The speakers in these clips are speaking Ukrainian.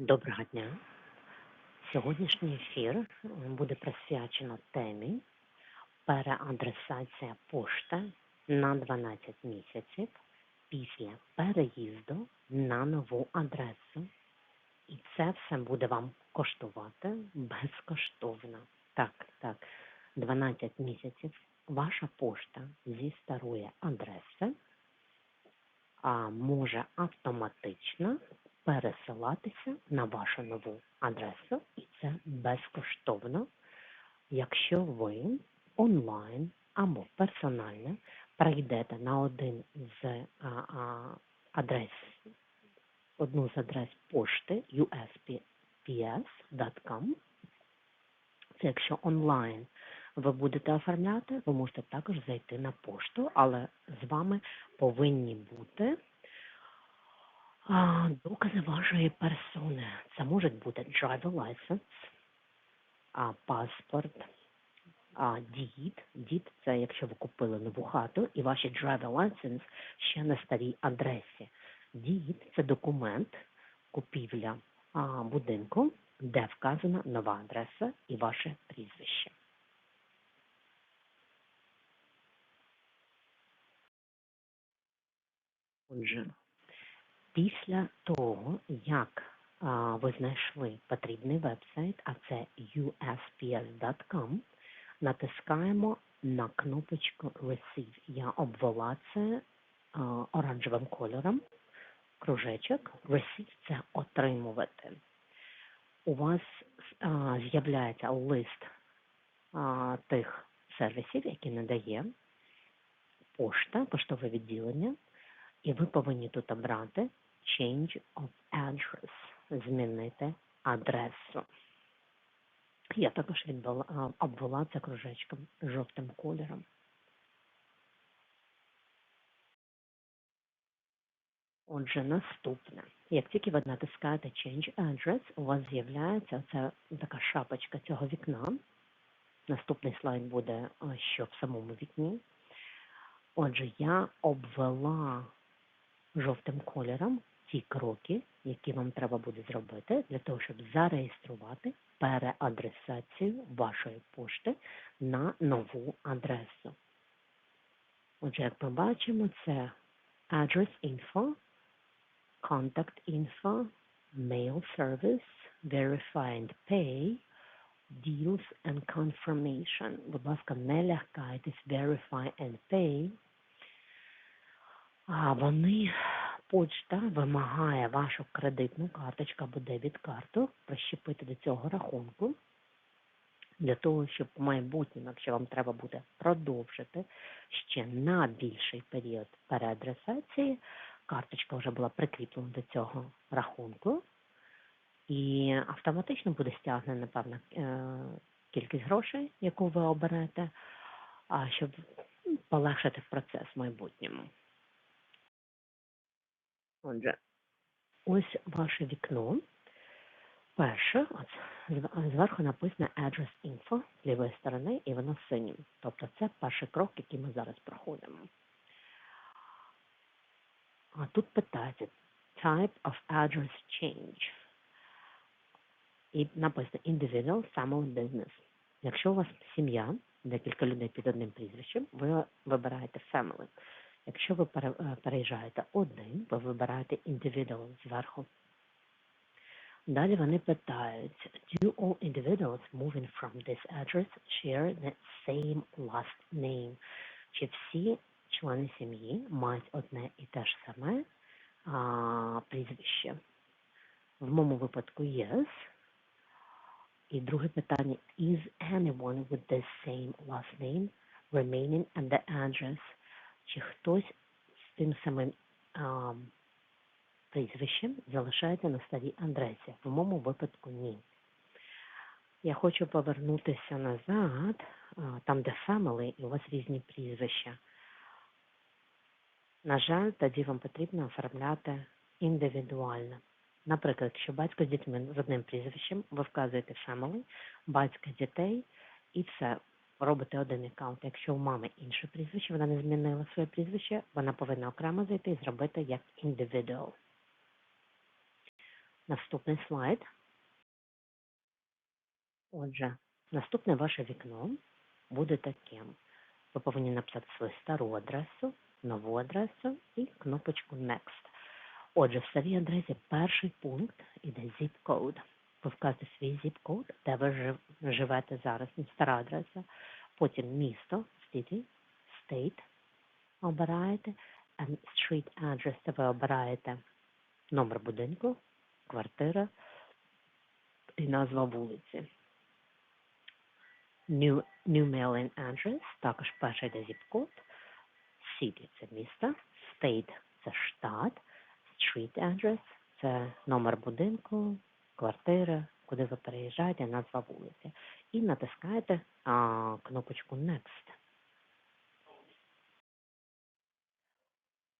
Доброго дня. Сьогоднішній ефір буде присвячено темі переадресація пошти на 12 місяців після переїзду на нову адресу. І це все буде вам коштувати безкоштовно. Так, так, 12 місяців ваша пошта зі старої адреси а, може автоматично пересилатися на вашу нову адресу, і це безкоштовно, якщо ви онлайн або персонально прийдете на один з а, адрес, одну з адрес пошти usps.com. Це якщо онлайн ви будете оформляти, ви можете також зайти на пошту, але з вами повинні бути а, докази вашої персони. Це може бути driver license, а, паспорт, а, дід. Дід – це якщо ви купили нову хату і ваші driver license ще на старій адресі. Дід – це документ, купівля а, будинку, де вказана нова адреса і ваше прізвище. Отже, після того, як а, ви знайшли потрібний веб-сайт, а це usps.com, натискаємо на кнопочку Receive. Я обвела це а, оранжевим кольором. Кружечок. Receive – це отримувати. У вас з'являється лист а, тих сервісів, які надає пошта, поштове відділення. І ви повинні тут обрати Change of Address, змінити адресу. Я також обвела це кружечком жовтим кольором. Отже, наступне. Як тільки ви натискаєте Change Address, у вас з'являється ця така шапочка цього вікна. Наступний слайд буде, що в самому вікні. Отже, я обвела жовтим кольором ті кроки, які вам треба буде зробити для того, щоб зареєструвати переадресацію вашої пошти на нову адресу. Отже, як ми бачимо, це Address Info, Contact Info, Mail Service, Verify and Pay, Deals and Confirmation. Будь ласка, не лякайтесь Verify and Pay. А вони почта вимагає вашу кредитну карточку або дебіт-карту прищепити до цього рахунку для того, щоб в майбутньому, якщо вам треба буде продовжити ще на більший період переадресації, карточка вже була прикріплена до цього рахунку, і автоматично буде стягнена певна е, кількість грошей, яку ви оберете, щоб полегшити процес в майбутньому. Отже, ось ваше вікно. Перше, от зверху написано Address Info з лівої сторони, і воно синім. Тобто це перший крок, який ми зараз проходимо. А тут питається Type of Address Change. І написано Individual Family Business. Якщо у вас сім'я, декілька людей під одним прізвищем, ви вибираєте Family. Якщо ви переїжджаєте один, ви вибираєте individual зверху. Далі вони питають, do all individuals moving from this address share the same last name? Чи всі члени сім'ї мають одне і те ж саме а, прізвище? В моєму випадку yes. І друге питання, is anyone with the same last name remaining at the address? Чи хтось з тим самим а, прізвищем залишається на старій адресі. В моєму випадку ні. Я хочу повернутися назад, там, де family, і у вас різні прізвища. На жаль, тоді вам потрібно оформляти індивідуально. Наприклад, якщо батько з дітьми з одним прізвищем, ви вказуєте family, батька дітей і все робите один аккаунт. Якщо у мами інше прізвище, вона не змінила своє прізвище, вона повинна окремо зайти і зробити як індивідуал. Наступний слайд. Отже, наступне ваше вікно буде таким. Ви повинні написати свою стару адресу, нову адресу і кнопочку Next. Отже, в старій адресі перший пункт іде zip code. Свій code, де ви живете зараз, стара адреса. Потім місто, city, state обираєте, and street address, це ви обираєте номер будинку, квартира і назва вулиці. New, new mailing address, також перший йде zip-код, city – це місто, state – це штат, street address – це номер будинку, квартира, куди ви переїжджаєте, назва вулиці. І натискаєте а, кнопочку Next.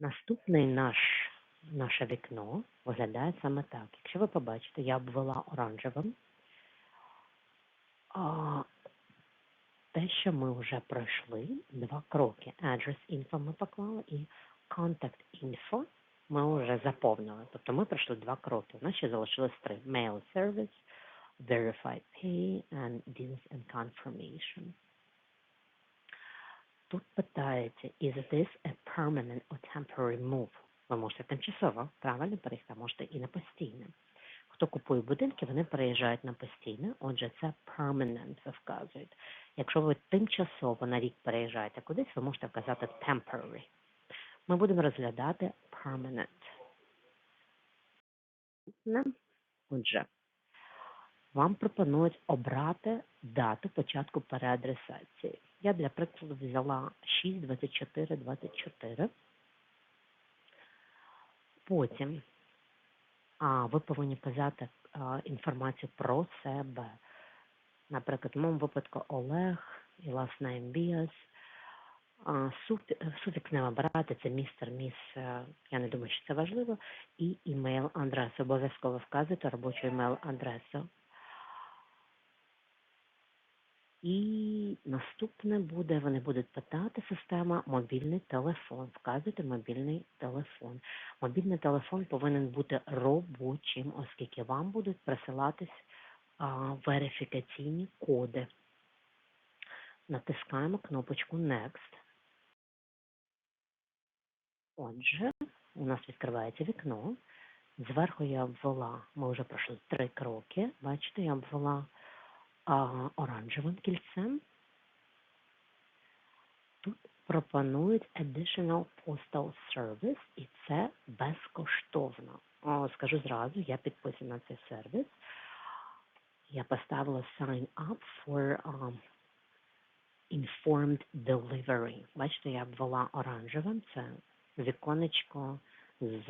Наступний наш, наше вікно виглядає саме так. Якщо ви побачите, я обвела оранжевим. А, те, що ми вже пройшли, два кроки. Address info ми поклали і contact info ми вже заповнили. Тобто ми пройшли два кроки. У нас ще залишилось три. Mail service, verified pay and deals and confirmation. Тут питається, is this a permanent or temporary move? Ви можете тимчасово, правильно перейти, можете і на постійне. Хто купує будинки, вони переїжджають на постійне, отже, це permanent ви вказуєте. Якщо ви тимчасово на рік переїжджаєте кудись, ви можете вказати temporary. Ми будемо розглядати permanent. Отже, вам пропонують обрати дату початку переадресації. Я для прикладу взяла 6.24.24. Потім а, ви повинні вказати а, інформацію про себе. Наприклад, в моєму випадку Олег і last name Біас. А, суф- Суфікс не обирати, це містер, міс, е, я не думаю, що це важливо. І імейл адресу. Обов'язково вказуйте робочу імейл адресу. І наступне буде, вони будуть питати система мобільний телефон. Вказуйте мобільний телефон. Мобільний телефон повинен бути робочим, оскільки вам будуть присилатись а, верифікаційні коди. Натискаємо кнопочку Next. Отже, у нас відкривається вікно. Зверху я обвела, ми вже пройшли три кроки. Бачите, я обвела а, оранжевим кільцем. Тут пропонують Additional Postal Service, і це безкоштовно. О, скажу зразу, я підписана на цей сервіс. Я поставила Sign up for um, Informed Delivery. Бачите, я обвела оранжевим, це віконечко з,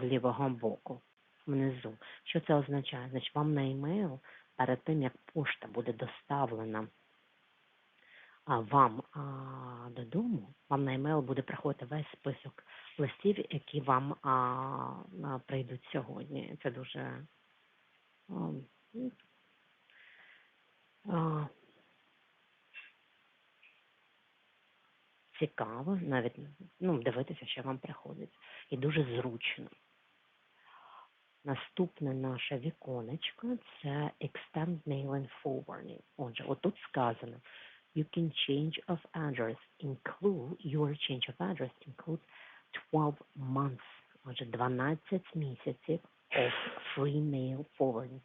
з лівого боку внизу. Що це означає? Значить, вам на емейл перед тим, як пошта буде доставлена вам додому, вам на емейл буде приходити весь список листів, які вам прийдуть сьогодні. Це дуже а, цікаво, навіть ну, дивитися, що вам приходить. І дуже зручно. Наступне наше віконечко це Extend Mailing Forwarding. Отже, отут сказано You can change of address include your change of address includes 12 months. Отже, 12 місяців of free mail forwarding.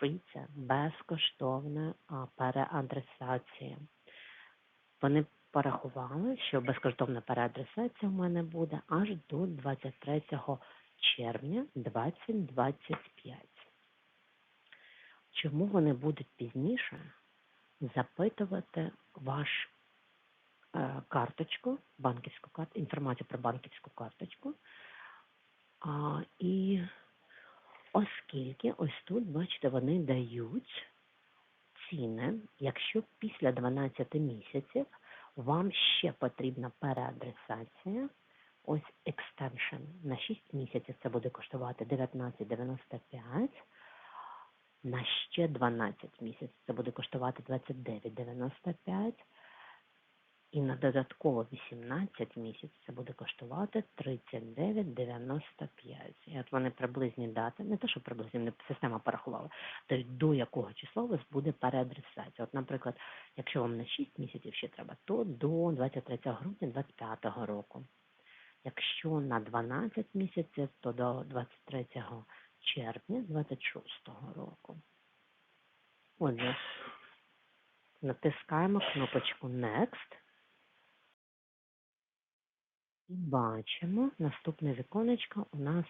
Free – це безкоштовна переадресація. Вони порахували, що безкоштовна переадресація у мене буде аж до 23 червня 2025. Чому вони будуть пізніше запитувати ваш е, карточку, банківську карту, інформацію про банківську карточку? А, і оскільки ось тут, бачите, вони дають ціни, якщо після 12 місяців вам ще потрібна переадресація, ось екстеншн на 6 місяців. Це буде коштувати 19,95, на ще 12 місяців. Це буде коштувати 29,95, І на додатково 18 місяців це буде коштувати 39,95. І от вони приблизні дати, не те, що приблизні, не система порахувала, тобто до якого числа у вас буде переадресація. От, наприклад, якщо вам на 6 місяців ще треба, то до 23 грудня 2025 року. Якщо на 12 місяців, то до 23 червня 26 року. Отже, натискаємо кнопочку Next бачимо наступне віконечко у нас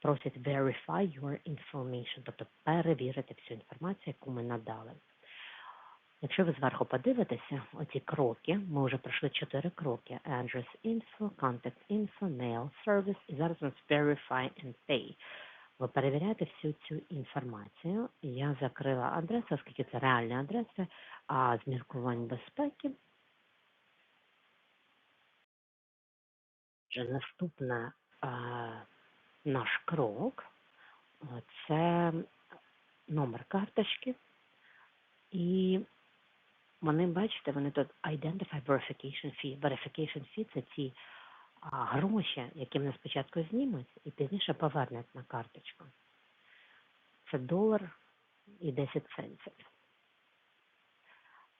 просять Verify your information, тобто перевірити всю інформацію, яку ми надали. Якщо ви зверху подивитеся, оці кроки, ми вже пройшли чотири кроки: Address Info, Contact Info, Mail Service, і зараз у нас Verify and Pay. Ви перевіряєте всю цю інформацію. Я закрила адресу, оскільки це реальні адреси, а з міркувань безпеки. Вже наступний наш крок це номер карточки. І вони, бачите, вони тут Identify Verification Fee. Verification Fee – це ці а, гроші, які вони спочатку знімуть і пізніше повернуть на карточку. Це долар і 10 центів.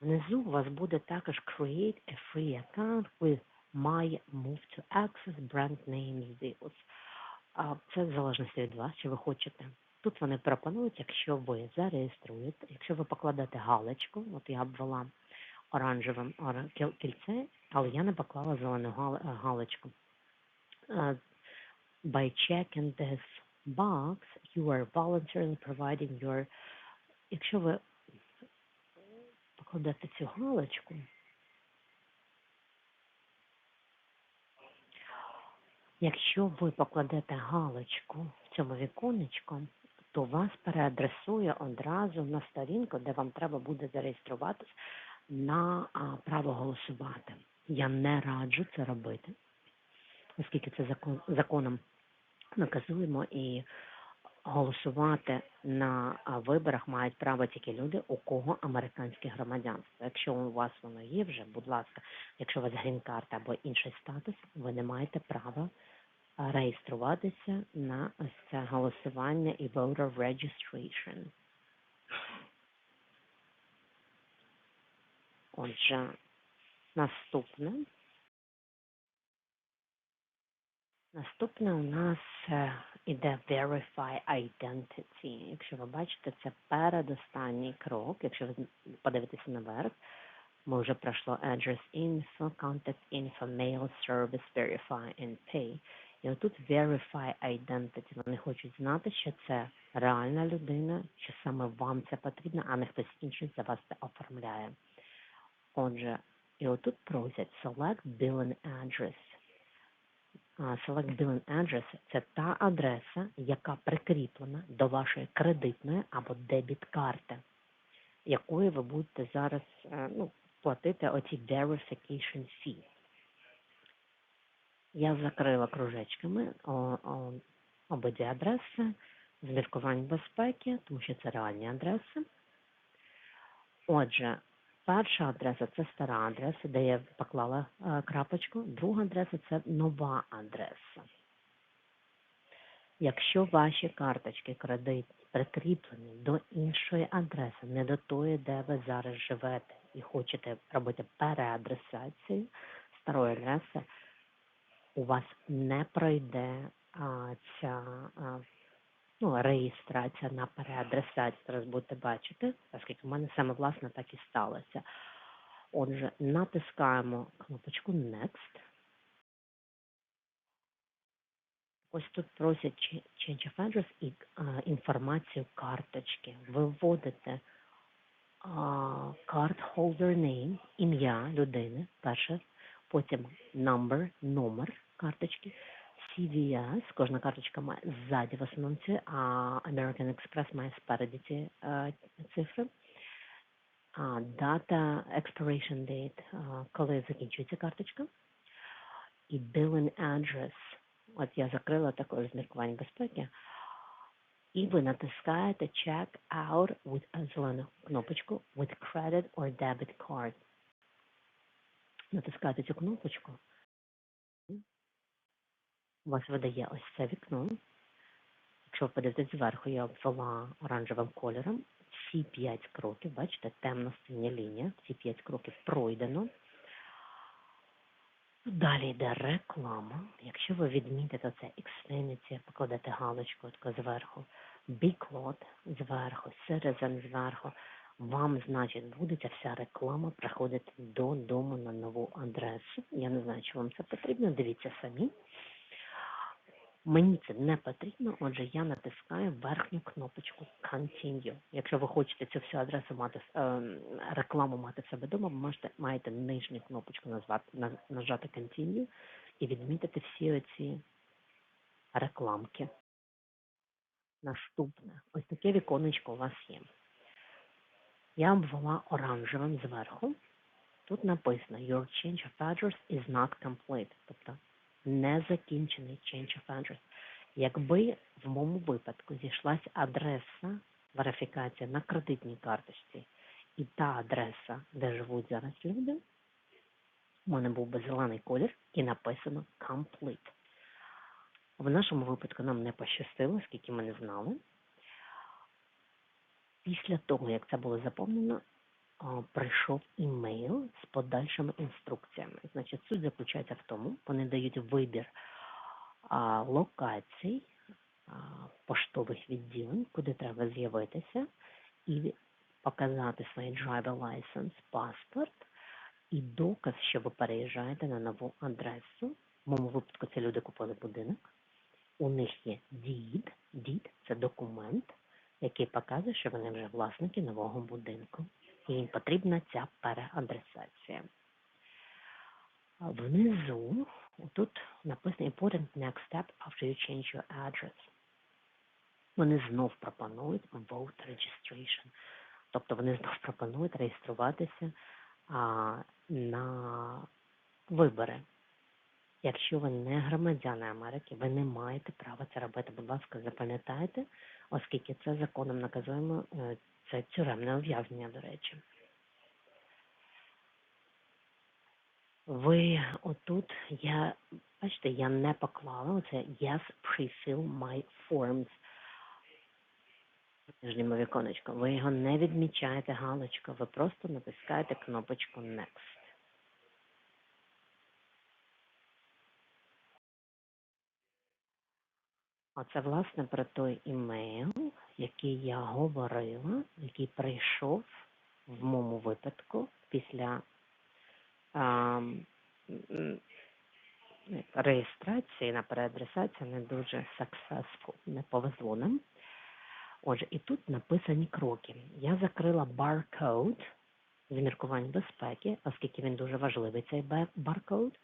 Внизу у вас буде також Create a free account with My Move to Access Brand Names Deals. Це в залежності від вас, чи ви хочете. Тут вони пропонують, якщо ви зареєструєте, якщо ви покладете галочку, от я обвела оранжевим кільце, але я не поклала зелену галочку. Uh, by checking this box, you are voluntarily providing your... Якщо ви покладете цю галочку, якщо ви покладете галочку в цьому віконечку, то вас переадресує одразу на сторінку, де вам треба буде зареєструватися на право голосувати. Я не раджу це робити, оскільки це закон, законом наказуємо і голосувати на виборах мають право тільки люди, у кого американське громадянство. Якщо у вас воно є вже, будь ласка, якщо у вас грін-карта або інший статус, ви не маєте права реєструватися на це голосування і voter registration. Отже, наступне. Наступне у нас іде Verify Identity. Якщо ви бачите, це передостанній крок. Якщо ви подивитеся наверх, ми вже пройшло Address Info, Contact Info, Mail Service, Verify and Pay. І отут Verify Identity. Вони хочуть знати, що це реальна людина, що саме вам це потрібно, а не хтось інший за вас це оформляє. Отже, і отут просять Select Billing Address. Select Billing Address – це та адреса, яка прикріплена до вашої кредитної або дебіт-карти, якою ви будете зараз ну, платити оці verification fee. Я закрила кружечками обидві адреси з міркувань безпеки, тому що це реальні адреси. Отже, перша адреса це стара адреса, де я поклала е, крапочку. Друга адреса це нова адреса. Якщо ваші карточки кредит прикріплені до іншої адреси, не до тої, де ви зараз живете, і хочете робити переадресацію старої адреси, у вас не пройде а, ця а, ну, реєстрація на переадресацію. Зараз будете бачити, оскільки в мене саме власне так і сталося. Отже, натискаємо кнопочку Next. Ось тут просять Change of Address і а, інформацію карточки. Ви вводите card holder name, ім'я людини, перше, потім number, номер карточки, CVS, кожна карточка має ззаді в основному ці, а American Express має спереді ці а, цифри. А, дата expiration date, а, коли закінчується карточка. І billing address. От я закрила також з міркувань безпеки. І ви натискаєте check out with зелену кнопочку with credit or debit card. натискаєте цю кнопочку, у вас видає ось це вікно. Якщо ви подивитесь зверху, я обвела оранжевим кольором. Всі п'ять кроків, бачите, темно синя лінія, всі п'ять кроків пройдено. Далі йде реклама. Якщо ви відмітите це Xfinity, покладете галочку таку зверху, Lot зверху, Citizen зверху, вам, значить, буде ця вся реклама приходити додому на нову адресу. Я не знаю, чи вам це потрібно, дивіться самі. Мені це не потрібно, отже, я натискаю верхню кнопочку Continue. Якщо ви хочете цю всю адресу мати, е, рекламу мати в себе вдома, ви можете, маєте нижню кнопочку назвати, нажати Continue і відмітити всі оці рекламки. Наступне. Ось таке віконечко у вас є. Я обвела оранжевим зверху. Тут написано Your change of address is not complete. Тобто незакінчений change of address. Якби в моєму випадку зійшлася адреса верифікація на кредитній карточці і та адреса, де живуть зараз люди, у мене був би зелений колір і написано complete. В нашому випадку нам не пощастило, оскільки ми не знали. Після того, як це було заповнено, прийшов імейл з подальшими інструкціями. Значить, суть заключається в тому, вони дають вибір а, локацій, а, поштових відділень, куди треба з'явитися, і показати свій driver license, паспорт і доказ, що ви переїжджаєте на нову адресу. В моєму випадку це люди купили будинок. У них є дід. Дід це документ, який показує, що вони вже власники нового будинку. І їм потрібна ця переадресація. Внизу тут написано Important next step after you change your address. Вони знов пропонують vote registration. Тобто вони знов пропонують реєструватися а, на вибори. Якщо ви не громадяни Америки, ви не маєте права це робити. Будь ласка, запам'ятайте, оскільки це законом наказуємо, е, це тюремне ув'язнення, до речі. Ви отут, я, бачите, я не поклала оце Yes, pre-fill my forms. Нижньому віконечку. Ви його не відмічаєте галочку, ви просто натискаєте кнопочку Next. Оце, власне, про той імейл, який я говорила, який прийшов в моєму випадку після а, реєстрації на переадресацію не дуже successful, не повезло нам. Отже, і тут написані кроки. Я закрила баркод з міркувань безпеки, оскільки він дуже важливий, цей баркод.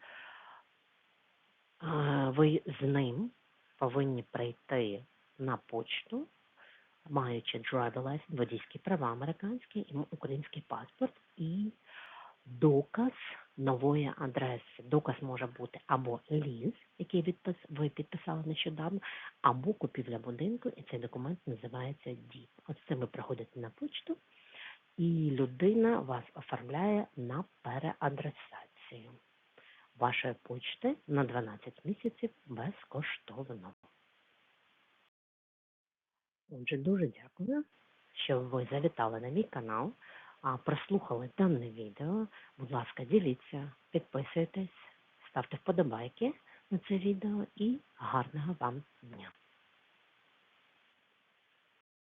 Ви з ним повинні прийти на почту, маючи driver license, водійські права американські, і український паспорт і доказ нової адреси. Доказ може бути або ліз, який відпис, ви підписали нещодавно, або купівля будинку, і цей документ називається ДІП. От з цим ви приходите на почту, і людина вас оформляє на переадресацію вашої почти на 12 місяців безкоштовно. Отже, дуже дякую, що ви завітали на мій канал, прослухали дане відео. Будь ласка, діліться, підписуйтесь, ставте вподобайки на це відео і гарного вам дня!